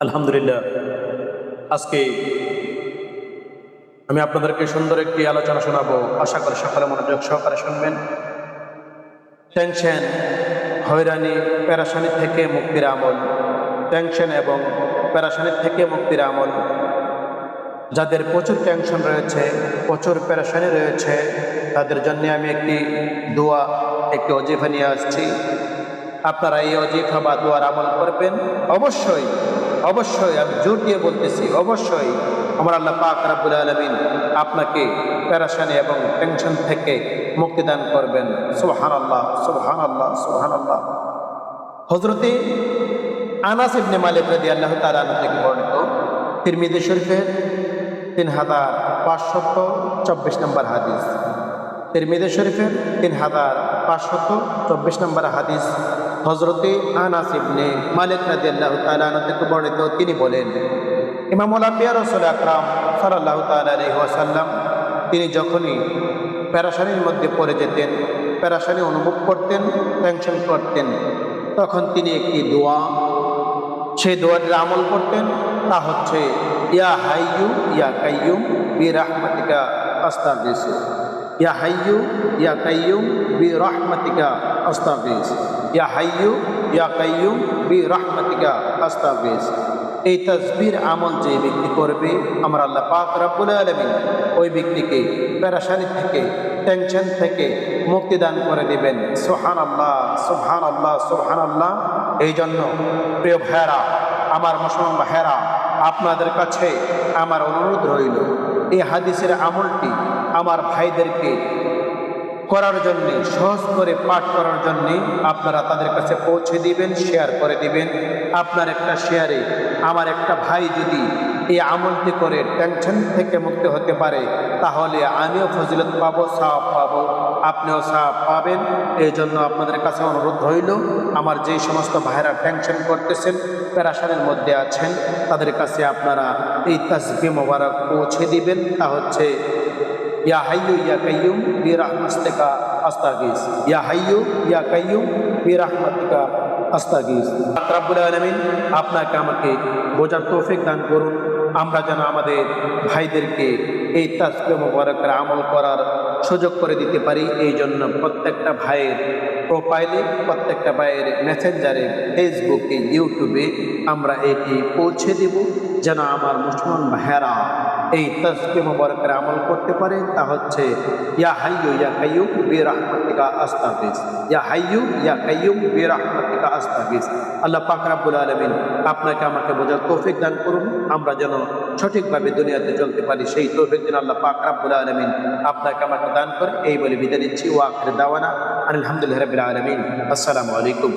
আলহামদুলিল্লাহ। আজকে আমি আপনাদেরকে সুন্দর একটি আলোচনা শোনাবো। আশা করি সকালে মনোযোগ সহকারে শুনবেন। টেনশন, হয়রানি প্যারাসানি থেকে মুক্তির আমল। টেনশন এবং প্যারাসানি থেকে মুক্তির আমল। যাদের প্রচুর টেনশন রয়েছে, প্রচুর প্যারাসানি রয়েছে, তাদের জন্য আমি একটি দোয়া, একটি অজিফা নিয়ে আসছি। আপনারা এই অজিফা বা দোয়ার আমল করবেন। অবশ্যই অবশ্যই আমি জোর দিয়ে বলতেছি, অবশ্যই আমার আল্লাহ পাক রাব্বুল আলমিন আপনাকে প্যারাসানি এবং টেনশন থেকে মুক্তিদান করবেন। সুবহান আল্লাহ সুবহান আল্লাহ সুবহান আল্লাহ হজরতে আনাস ইবনে মালিক রাদি আল্লাহ তালা থেকে বর্ণিত তিরমিদি শরীফের তিন হাজার পাঁচশত চব্বিশ নম্বর হাদিস। তিরমিদি শরীফের তিন হাজার পাঁচশত চব্বিশ নম্বর হাদিস হজরতে আনাস ইবনে মালিক রাদি আল্লাহ তালা থেকে বর্ণিত, তিনি বলেন, ইমামুল আম্বিয়া রসুল আকরাম সাল্লাহ তাল্লাম তিনি যখনই প্যারাসানির মধ্যে পড়ে যেতেন, প্যারাসানি অনুভব করতেন টেনশন করতেন, তখন তিনি একটি দোয়া, সেই দোয়াটির আমল করতেন, তা হচ্ছে, ইয়া হাইয়ু ইয়া কাইয়ুম বি রাহমাতিকা আস্তাগিস ইয়া হাইয়ু, ইয়া কাইয়ুম বি রাহমাতিকা আস্তাগিস ইয়া হাইয়ু, ইয়া কাইয়ুম বি রাহমাতিকা আস্তাগিস এই তসবির আমল যে ব্যক্তি করবে, আমার আল্লাহ পাক রাব্বুল আলামিন ওই ব্যক্তিকে প্যারাসানি থেকে, টেনশন থেকে মুক্তিদান করে দিবেন। সোহান আল্লাহ সোহান আল্লাহ সোহান আল্লাহ এই জন্য প্রিয় ভাইরা আমার মুসলমান ভাইরা আপনাদের কাছে আমার অনুরোধ রইল, এই হাদিসের আমলটি আমার ভাইদেরকে করার জন্যে, সহজ করে পাঠ করার জন্যে আপনারা তাদের কাছে পৌঁছে দিবেন শেয়ার করে দিবেন। আপনার একটা শেয়ারে আমার একটা ভাই যদি এই আমলটি করে টেনশন থেকে মুক্ত হতে পারে, তাহলে আমিও ফজিলত পাবো সাপ পাবো। আপনিও সাপ পাবেন। এই জন্য আপনাদের কাছে অনুরোধ রইল, আমার যেই সমস্ত ভাইরা টেনশন করতেছেন প্যারাসানের মধ্যে আছেন, তাদের কাছে আপনারা এই তাসবি মোবারক পৌঁছে দিবেন। তা হচ্ছে ইয়া হাইয়ু ইয়া কাইয়ুম বি রাহমাতিকা ইয়া হাইয়ু ইয়া কাইয়ুম বি রাহমাতিকা আস্তাগিস রাব্বুল আপনাকে আমাকে বোঝার তৌফিক দান করুন। আমরা যেন আমাদের ভাইদেরকে এই তাসবিহ মুবারকের আমল করার সুযোগ করে দিতে পারি। এই জন্য প্রত্যেকটা ভাইয়ের প্রোফাইলে, প্রত্যেকটা ভাইয়ের মেসেঞ্জারে, ফেসবুকে, ইউটিউবে আমরা এটি পৌঁছে দেব। যেন আমার মুসলমান ভাইয়েরা এই তসবি মুবারকের আমল করতে পারে তা হচ্ছে, ইয়া হাইয়ু, ইয়া কাইয়ুম বি রাহমাতিকা ইয়া হাইয়ু, ইয়া কাইয়ুম বি রাহমাতিকা আস্তাগিস আল্লাহ পাক রাব্বুল আলামিন আপনাকে আমাকে বোঝার তৌফিক দান করুন। আমরা যেন সঠিকভাবে দুনিয়াতে চলতে পারি, সেই তৌফিক দিন আল্লাহ পাক রাব্বুল আলামিন আপনাকে আমাকে দান করে। এই বলে বিদায় নিচ্ছি ওয়া আখির দাওয়ানা আলহামদুলিল্লাহি রাব্বিল আলামিন। আসসালামু আলাইকুম।